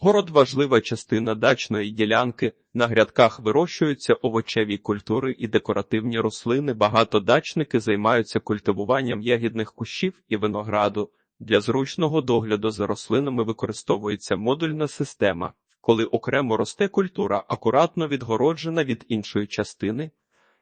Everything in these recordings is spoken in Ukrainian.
Город важлива частина дачної ділянки. На грядках вирощуються овочеві культури і декоративні рослини. Багато дачники займаються культивуванням ягідних кущів і винограду. Для зручного догляду за рослинами використовується модульна система, коли окремо росте культура, акуратно відгороджена від іншої частини.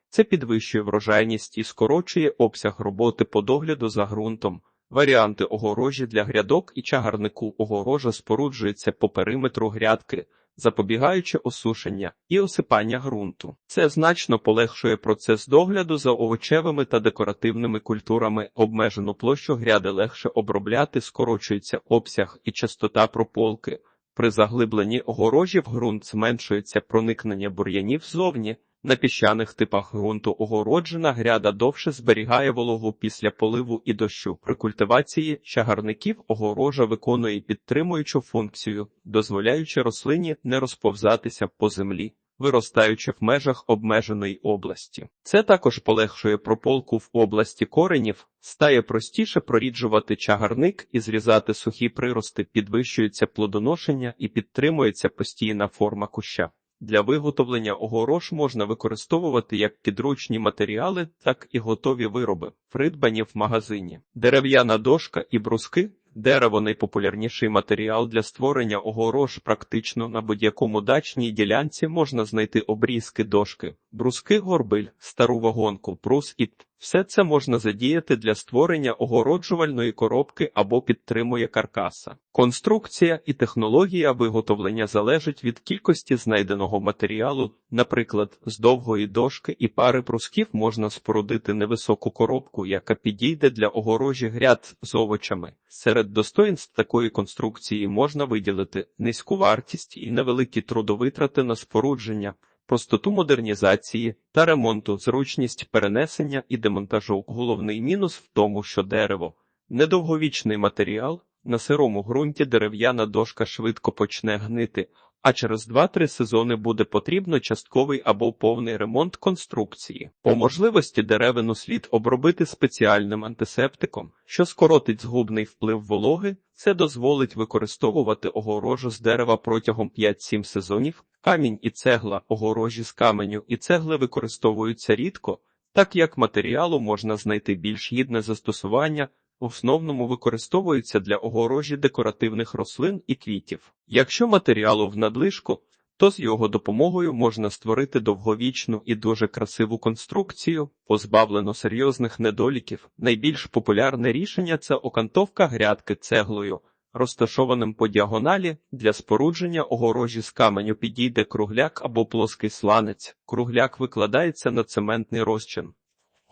Це підвищує врожайність і скорочує обсяг роботи по догляду за ґрунтом. Варіанти огорожі для грядок і чагарнику огорожа споруджується по периметру грядки, запобігаючи осушення і осипання ґрунту. Це значно полегшує процес догляду за овочевими та декоративними культурами. Обмежену площу гряди легше обробляти, скорочується обсяг і частота прополки. При заглибленні огорожі в ґрунт зменшується проникнення бур'янів ззовні. На піщаних типах ґрунту огороджена гряда довше зберігає вологу після поливу і дощу. При культивації чагарників огорожа виконує підтримуючу функцію, дозволяючи рослині не розповзатися по землі, виростаючи в межах обмеженої області. Це також полегшує прополку в області коренів, стає простіше проріджувати чагарник і зрізати сухі прирости, підвищується плодоношення і підтримується постійна форма куща. Для виготовлення огорож можна використовувати як підручні матеріали, так і готові вироби, придбані в магазині. Дерев'яна дошка і бруски. Дерево найпопулярніший матеріал для створення огорож. Практично на будь-якому дачній ділянці можна знайти обрізки дошки, бруски, горбиль, стару вагонку, прус і все це можна задіяти для створення огороджувальної коробки або підтримує каркаса. Конструкція і технологія виготовлення залежить від кількості знайденого матеріалу. Наприклад, з довгої дошки і пари брусків можна спорудити невисоку коробку, яка підійде для огорожі гряд з овочами. Серед достоїнств такої конструкції можна виділити низьку вартість і невеликі трудовитрати на спорудження простоту модернізації та ремонту, зручність перенесення і демонтажу. Головний мінус в тому, що дерево недовговічний матеріал, на сирому ґрунті дерев'яна дошка швидко почне гнити, а через 2-3 сезони буде потрібно частковий або повний ремонт конструкції. По можливості деревину слід обробити спеціальним антисептиком, що скоротить згубний вплив вологи, це дозволить використовувати огорожу з дерева протягом 5-7 сезонів. Камінь і цегла, огорожі з каменю і цегли використовуються рідко, так як матеріалу можна знайти більш гідне застосування, в основному використовується для огорожі декоративних рослин і квітів. Якщо матеріалу в надлишку, то з його допомогою можна створити довговічну і дуже красиву конструкцію, позбавлену серйозних недоліків. Найбільш популярне рішення це окантовка грядки цеглою. Розташованим по діагоналі для спорудження огорожі з каменю підійде кругляк або плоский сланець. Кругляк викладається на цементний розчин.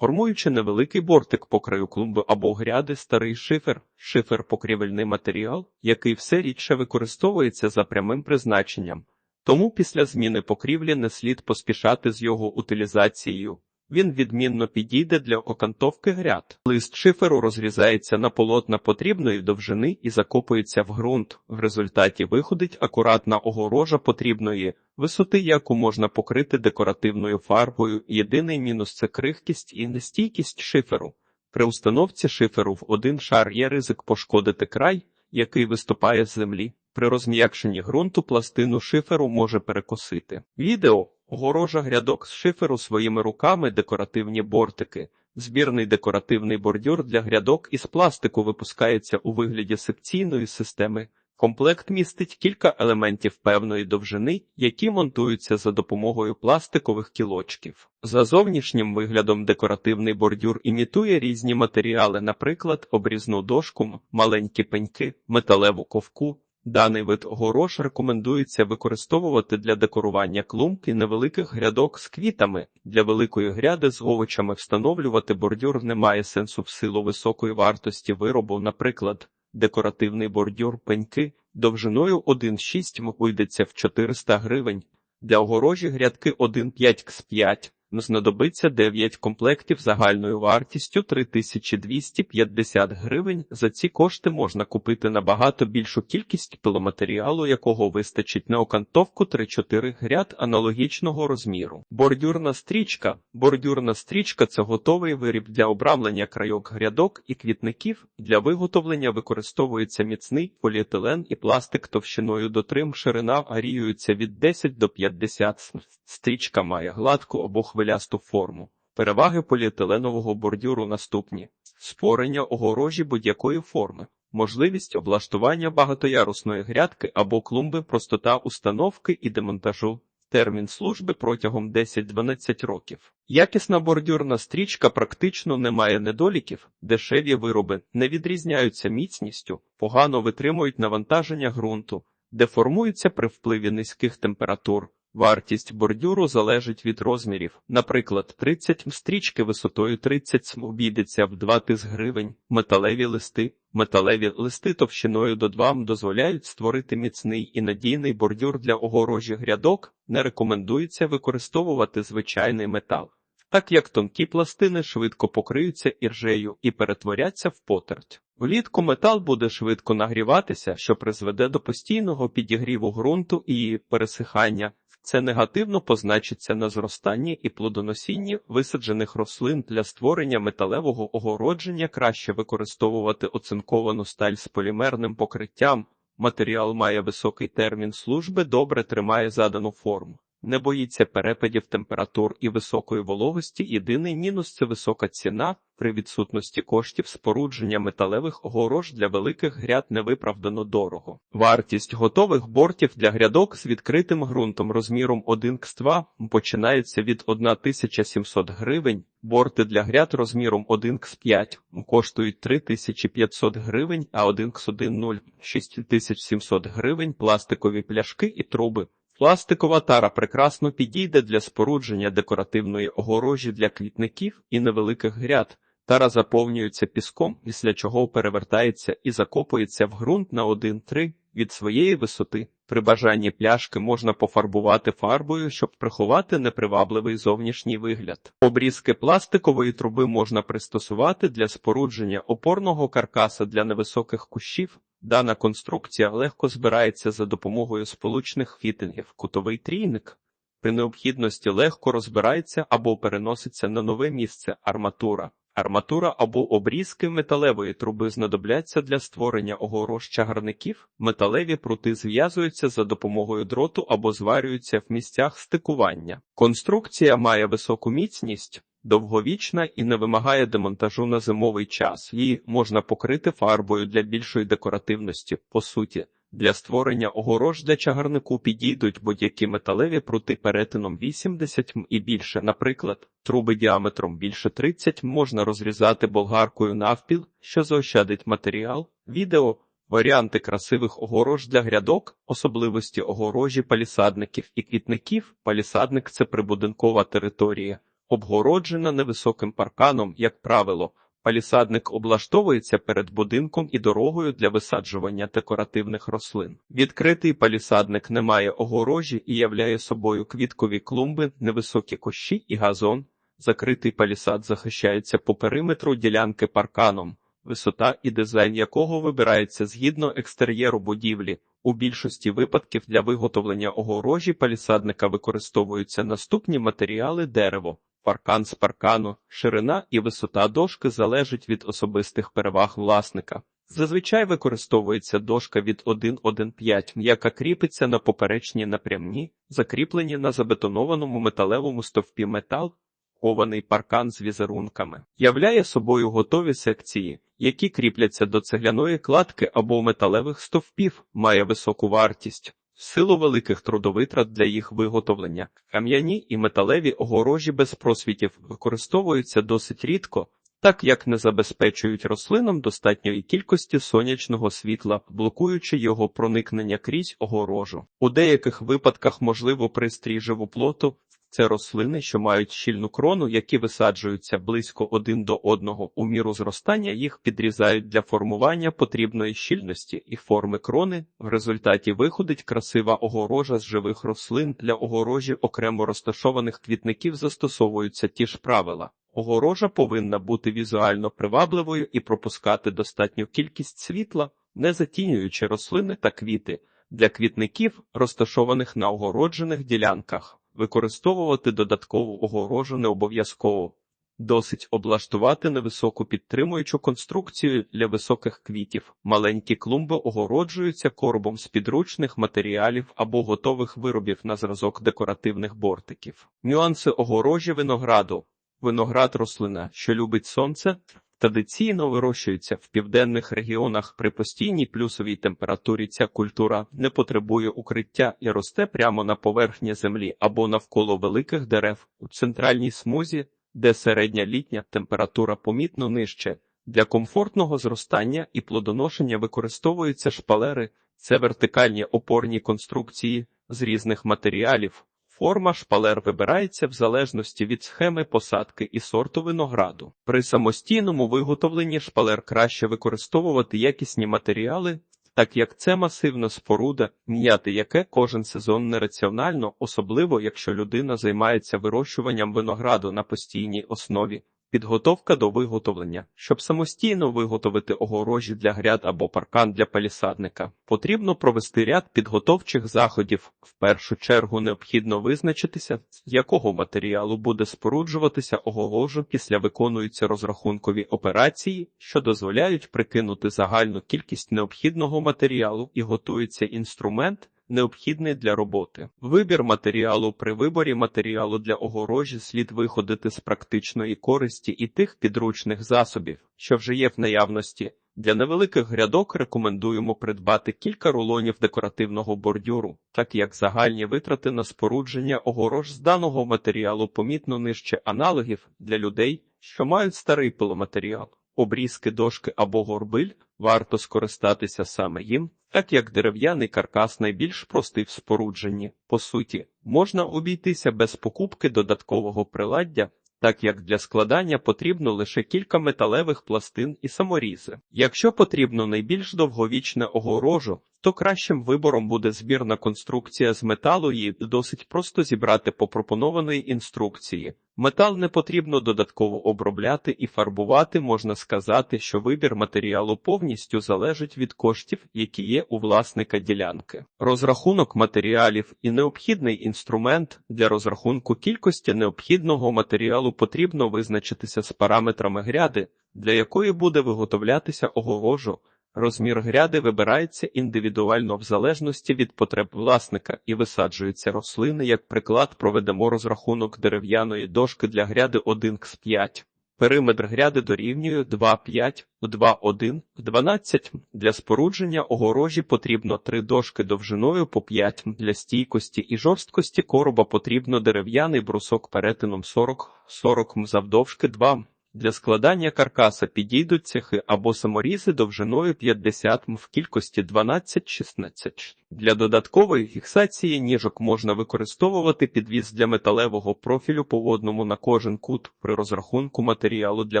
Формуючи невеликий бортик по краю клумби або гряди, старий шифер, шифер покрівельний матеріал, який все рідше використовується за прямим призначенням. Тому після зміни покрівлі не слід поспішати з його утилізацією. Він відмінно підійде для окантовки гряд. Лист шиферу розрізається на полотна потрібної довжини і закопується в ґрунт. В результаті виходить акуратна огорожа потрібної висоти, яку можна покрити декоративною фарбою. Єдиний мінус це крихкість і нестійкість шиферу. При установці шиферу в один шар є ризик пошкодити край, який виступає з землі. При розм'якшенні ґрунту пластину шиферу може перекосити. Відео Огорожа грядок з шиферу своїми руками декоративні бортики. Збірний декоративний бордюр для грядок із пластику випускається у вигляді секційної системи. Комплект містить кілька елементів певної довжини, які монтуються за допомогою пластикових кілочків. За зовнішнім виглядом декоративний бордюр імітує різні матеріали, наприклад, обрізну дошку, маленькі пеньки, металеву ковку, Даний вид огорош рекомендується використовувати для декорування клумб і невеликих грядок з квітами. Для великої гряди з овочами встановлювати бордюр немає сенсу в силу високої вартості виробу, наприклад, декоративний бордюр пеньки довжиною 1,6 м уйдеться в 400 гривень. Для огорожі грядки 1,5 кс 5 Знадобиться 9 комплектів загальною вартістю 3250 гривень. За ці кошти можна купити набагато більшу кількість пиломатеріалу, якого вистачить на окантовку 3-4 гряд аналогічного розміру. Бордюрна стрічка. Бордюрна стрічка це готовий виріб для обрамлення крайок грядок і квітників. Для виготовлення використовується міцний поліетилен і пластик товщиною до 3. Ширина варіюється від 10 до 50 см. Стрічка має гладку або хвилясту форму. Переваги поліетиленового бордюру наступні: створення огорожі будь-якої форми, можливість облаштування багатоярусної грядки або клумби, простота установки і демонтажу. Термін служби протягом 10-12 років. Якісна бордюрна стрічка практично не має недоліків, дешеві вироби не відрізняються міцністю, погано витримують навантаження ґрунту, деформуються при впливі низьких температур. Вартість бордюру залежить від розмірів. Наприклад, 30 м стрічки висотою 30 см обійдеться в 2 тис гривень. Металеві листи. Металеві листи товщиною до 2 м дозволяють створити міцний і надійний бордюр для огорожі грядок. Не рекомендується використовувати звичайний метал, так як тонкі пластини швидко покриються іржею і перетворяться в потерть. Влітку метал буде швидко нагріватися, що призведе до постійного підігріву ґрунту і пересихання. Це негативно позначиться на зростанні і плодоносінні висаджених рослин для створення металевого огородження. Краще використовувати оцинковану сталь з полімерним покриттям. Матеріал має високий термін служби, добре тримає задану форму. Не боїться перепадів температур і високої вологості. Єдиний мінус це висока ціна. При відсутності коштів спорудження металевих огорож для великих гряд невиправдано дорого. Вартість готових бортів для грядок з відкритим ґрунтом розміром 1 к 2 починається від 1700 гривень. Борти для гряд розміром 1 к 5 коштують 3500 гривень, а 1 к 1 0 – 6700 гривень. Пластикові пляшки і труби. Пластикова тара прекрасно підійде для спорудження декоративної огорожі для квітників і невеликих гряд. Тара заповнюється піском, після чого перевертається і закопується в ґрунт на 1-3 від своєї висоти. При бажанні пляшки можна пофарбувати фарбою, щоб приховати непривабливий зовнішній вигляд. Обрізки пластикової труби можна пристосувати для спорудження опорного каркаса для невисоких кущів. Дана конструкція легко збирається за допомогою сполучних фітингів. Кутовий трійник при необхідності легко розбирається або переноситься на нове місце арматура. Арматура або обрізки металевої труби знадобляться для створення огорож чагарників. Металеві прути зв'язуються за допомогою дроту або зварюються в місцях стикування. Конструкція має високу міцність, довговічна і не вимагає демонтажу на зимовий час. Її можна покрити фарбою для більшої декоративності. По суті, для створення огорож для чагарнику підійдуть будь-які металеві прути перетином 80 м і більше. Наприклад, труби діаметром більше 30 м можна розрізати болгаркою навпіл, що заощадить матеріал. Відео Варіанти красивих огорож для грядок, особливості огорожі палісадників і квітників. Палісадник це прибудинкова територія, обгороджена невисоким парканом, як правило. Палісадник облаштовується перед будинком і дорогою для висаджування декоративних рослин. Відкритий палісадник не має огорожі і являє собою квіткові клумби, невисокі кущі і газон. Закритий палісад захищається по периметру ділянки парканом, висота і дизайн якого вибирається згідно екстер'єру будівлі. У більшості випадків для виготовлення огорожі палісадника використовуються наступні матеріали дерево. Паркан з паркану, ширина і висота дошки залежать від особистих переваг власника. Зазвичай використовується дошка від 1,1,5, яка кріпиться на поперечній напрямні, закріплені на забетонованому металевому стовпі метал, кований паркан з візерунками, являє собою готові секції, які кріпляться до цегляної кладки або металевих стовпів, має високу вартість. Силу великих трудовитрат для їх виготовлення кам'яні і металеві огорожі без просвітів використовуються досить рідко, так як не забезпечують рослинам достатньої кількості сонячного світла, блокуючи його проникнення крізь огорожу. У деяких випадках можливо пристрій живоплоту. Це рослини, що мають щільну крону, які висаджуються близько один до одного. У міру зростання їх підрізають для формування потрібної щільності і форми крони. В результаті виходить красива огорожа з живих рослин. Для огорожі окремо розташованих квітників застосовуються ті ж правила. Огорожа повинна бути візуально привабливою і пропускати достатню кількість світла, не затінюючи рослини та квіти. Для квітників, розташованих на огороджених ділянках, використовувати додаткову огорожу не обов'язково. Досить облаштувати невисоку підтримуючу конструкцію для високих квітів. Маленькі клумби огороджуються коробом з підручних матеріалів або готових виробів на зразок декоративних бортиків. Нюанси огорожі винограду. Виноград рослина, що любить сонце, традиційно вирощується в південних регіонах при постійній плюсовій температурі. Ця культура не потребує укриття і росте прямо на поверхні землі або навколо великих дерев у центральній смузі, де середня літня температура помітно нижче. Для комфортного зростання і плодоношення використовуються шпалери, це вертикальні опорні конструкції з різних матеріалів. Форма шпалер вибирається в залежності від схеми посадки і сорту винограду. При самостійному виготовленні шпалер краще використовувати якісні матеріали, так як це масивна споруда, міняти яке кожен сезон нераціонально, особливо якщо людина займається вирощуванням винограду на постійній основі. Підготовка до виготовлення. Щоб самостійно виготовити огорожі для гряд або паркан для палісадника, потрібно провести ряд підготовчих заходів. В першу чергу необхідно визначитися, з якого матеріалу буде споруджуватися огорожа після виконуються розрахункові операції, що дозволяють прикинути загальну кількість необхідного матеріалу і готується інструмент, необхідний для роботи. Вибір матеріалу при виборі матеріалу для огорожі слід виходити з практичної користі і тих підручних засобів, що вже є в наявності. Для невеликих грядок рекомендуємо придбати кілька рулонів декоративного бордюру, так як загальні витрати на спорудження огорож з даного матеріалу помітно нижче аналогів для людей, що мають старий пиломатеріал. Обрізки дошки або горбиль варто скористатися саме їм, так як дерев'яний каркас найбільш простий в спорудженні. По суті, можна обійтися без покупки додаткового приладдя, так як для складання потрібно лише кілька металевих пластин і саморізи. Якщо потрібно найбільш довговічне огорожу, то кращим вибором буде збірна конструкція з металу її досить просто зібрати по пропонованої інструкції. Метал не потрібно додатково обробляти і фарбувати, можна сказати, що вибір матеріалу повністю залежить від коштів, які є у власника ділянки. Розрахунок матеріалів і необхідний інструмент для розрахунку кількості необхідного матеріалу потрібно визначитися з параметрами гряди, для якої буде виготовлятися огорожу. Розмір гряди вибирається індивідуально в залежності від потреб власника і висаджуються рослини. Як приклад, проведемо розрахунок дерев'яної дошки для гряди 1 к 5. Периметр гряди дорівнює 2,5 в 2,1 в 12. Для спорудження огорожі потрібно 3 дошки довжиною по 5. Для стійкості і жорсткості короба потрібно дерев'яний брусок перетином 40 40 м завдовжки 2 для складання каркаса підійдуть цехи або саморізи довжиною 50 м в кількості 12-16. Для додаткової фіксації ніжок можна використовувати підвіз для металевого профілю по одному на кожен кут при розрахунку матеріалу для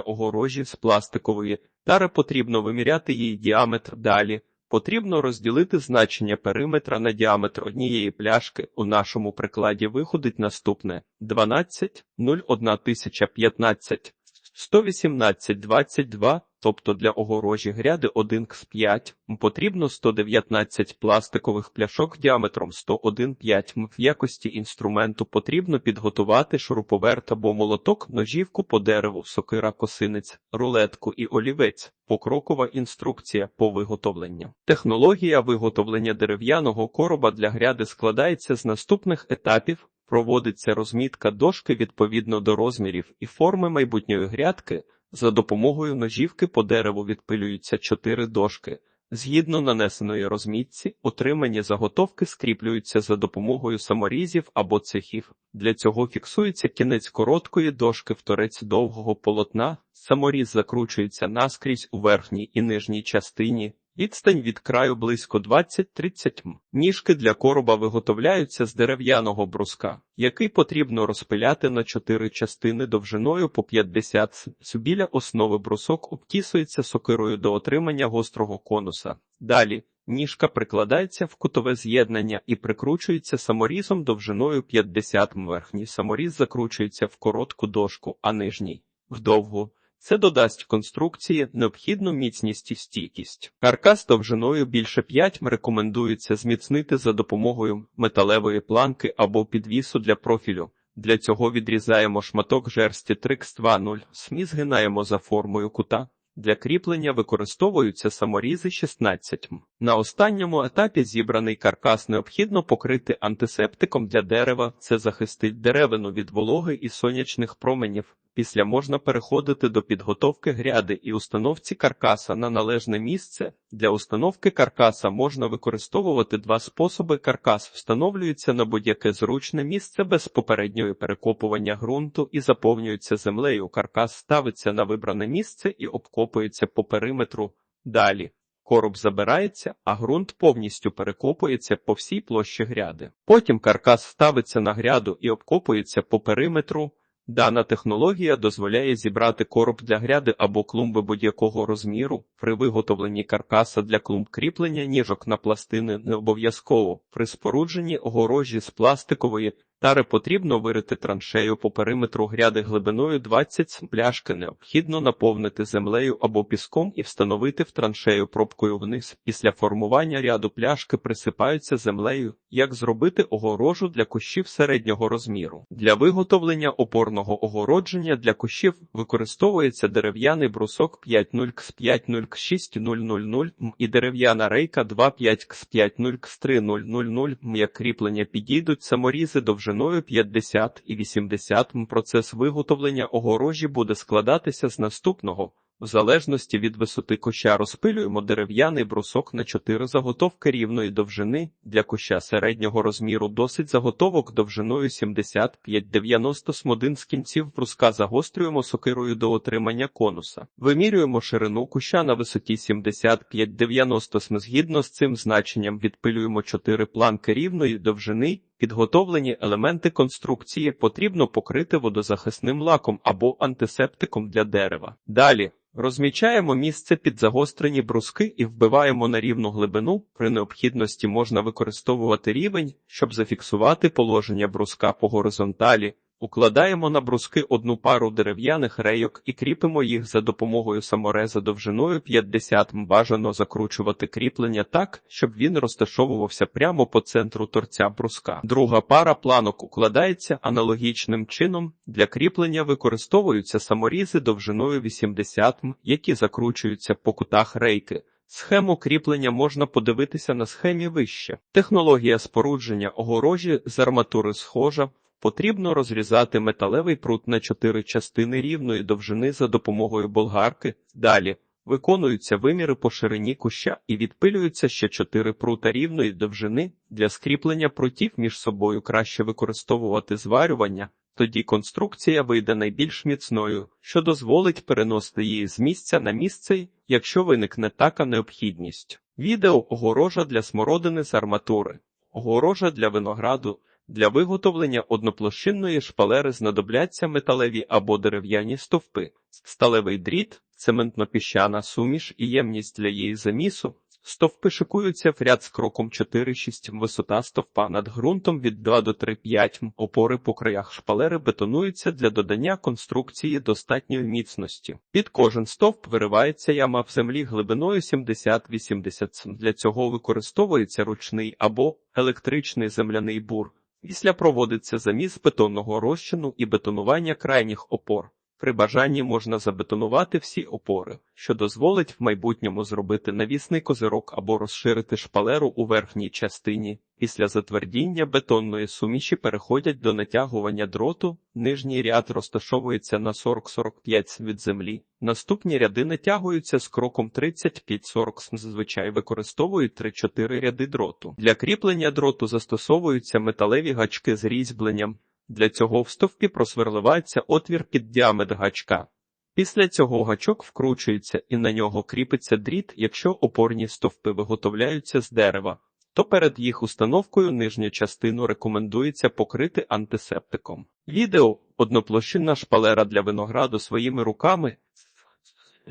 огорожі з пластикової тари потрібно виміряти її діаметр далі. Потрібно розділити значення периметра на діаметр однієї пляшки. У нашому прикладі виходить наступне 12 0,1015 118-22, тобто для огорожі гряди 1 к 5, потрібно 119 пластикових пляшок діаметром 101,5 м. В якості інструменту потрібно підготувати шуруповерт або молоток, ножівку по дереву, сокира, косинець, рулетку і олівець. Покрокова інструкція по виготовленню. Технологія виготовлення дерев'яного короба для гряди складається з наступних етапів. Проводиться розмітка дошки відповідно до розмірів і форми майбутньої грядки. За допомогою ножівки по дереву відпилюються чотири дошки. Згідно нанесеної розмітці, отримані заготовки скріплюються за допомогою саморізів або цехів. Для цього фіксується кінець короткої дошки в торець довгого полотна, саморіз закручується наскрізь у верхній і нижній частині, Відстань від краю близько 20-30 м. Ніжки для короба виготовляються з дерев'яного бруска, який потрібно розпиляти на чотири частини довжиною по 50 см. Біля основи брусок обтісується сокирою до отримання гострого конуса. Далі ніжка прикладається в кутове з'єднання і прикручується саморізом довжиною 50 м. Верхній саморіз закручується в коротку дошку, а нижній – в довгу. Це додасть конструкції необхідну міцність і стійкість. Каркас довжиною більше 5 рекомендується зміцнити за допомогою металевої планки або підвісу для профілю. Для цього відрізаємо шматок жерсті Trix 2.0, смі згинаємо за формою кута. Для кріплення використовуються саморізи 16 м. На останньому етапі зібраний каркас необхідно покрити антисептиком для дерева. Це захистить деревину від вологи і сонячних променів. Після можна переходити до підготовки гряди і установці каркаса на належне місце. Для установки каркаса можна використовувати два способи. Каркас встановлюється на будь-яке зручне місце без попереднього перекопування ґрунту і заповнюється землею. Каркас ставиться на вибране місце і обкопується по периметру. Далі короб забирається, а ґрунт повністю перекопується по всій площі гряди. Потім каркас ставиться на гряду і обкопується по периметру. Дана технологія дозволяє зібрати короб для гряди або клумби будь-якого розміру. При виготовленні каркаса для клумб кріплення ніжок на пластини не обов'язково. При спорудженні огорожі з пластикової тари потрібно вирити траншею по периметру гряди глибиною 20 см. Пляшки необхідно наповнити землею або піском і встановити в траншею пробкою вниз. Після формування ряду пляшки присипаються землею. Як зробити огорожу для кущів середнього розміру? Для виготовлення опорного огородження для кущів використовується дерев'яний брусок 50 кс 50 6000 і дерев'яна рейка 25 кс 50 кс 3000 Як кріплення підійдуть саморізи довжиною 50 і 80 м. Процес виготовлення огорожі буде складатися з наступного. В залежності від висоти куща розпилюємо дерев'яний брусок на 4 заготовки рівної довжини. Для куща середнього розміру досить заготовок довжиною 75-90 смодин з кінців бруска загострюємо сокирою до отримання конуса. Вимірюємо ширину куща на висоті 75-90 см. Згідно з цим значенням відпилюємо 4 планки рівної довжини. Підготовлені елементи конструкції потрібно покрити водозахисним лаком або антисептиком для дерева. Далі розмічаємо місце під загострені бруски і вбиваємо на рівну глибину. При необхідності можна використовувати рівень, щоб зафіксувати положення бруска по горизонталі. Укладаємо на бруски одну пару дерев'яних рейок і кріпимо їх за допомогою самореза довжиною 50 м. Бажано закручувати кріплення так, щоб він розташовувався прямо по центру торця бруска. Друга пара планок укладається аналогічним чином. Для кріплення використовуються саморізи довжиною 80 м, які закручуються по кутах рейки. Схему кріплення можна подивитися на схемі вище. Технологія спорудження огорожі з арматури схожа. Потрібно розрізати металевий прут на чотири частини рівної довжини за допомогою болгарки. Далі виконуються виміри по ширині куща і відпилюються ще чотири прута рівної довжини. Для скріплення прутів між собою краще використовувати зварювання. Тоді конструкція вийде найбільш міцною, що дозволить переносити її з місця на місце, якщо виникне така необхідність. Відео огорожа для смородини з арматури, огорожа для винограду. Для виготовлення одноплощинної шпалери знадобляться металеві або дерев'яні стовпи, сталевий дріт, цементно-піщана суміш і ємність для її замісу. Стовпи шикуються в ряд з кроком 4-6 висота стовпа над ґрунтом від 2 до 3-5 опори по краях шпалери бетонуються для додання конструкції достатньої міцності. Під кожен стовп виривається яма в землі глибиною 70-80 см. Для цього використовується ручний або електричний земляний бур. Після проводиться заміс бетонного розчину і бетонування крайніх опор. При бажанні можна забетонувати всі опори, що дозволить в майбутньому зробити навісний козирок або розширити шпалеру у верхній частині. Після затвердіння бетонної суміші переходять до натягування дроту. Нижній ряд розташовується на 40-45 від землі. Наступні ряди натягуються з кроком 35-40 Зазвичай використовують 3-4 ряди дроту. Для кріплення дроту застосовуються металеві гачки з різьбленням. Для цього в стовпі просверливається отвір під діаметр гачка. Після цього гачок вкручується і на нього кріпиться дріт, якщо опорні стовпи виготовляються з дерева. То перед їх установкою нижню частину рекомендується покрити антисептиком. Відео одноплощинна шпалера для винограду своїми руками.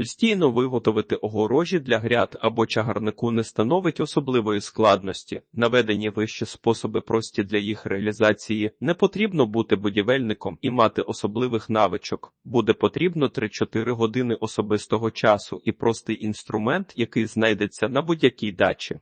Стійно виготовити огорожі для гряд або чагарнику не становить особливої складності. Наведені вище способи прості для їх реалізації. Не потрібно бути будівельником і мати особливих навичок. Буде потрібно 3-4 години особистого часу і простий інструмент, який знайдеться на будь-якій дачі.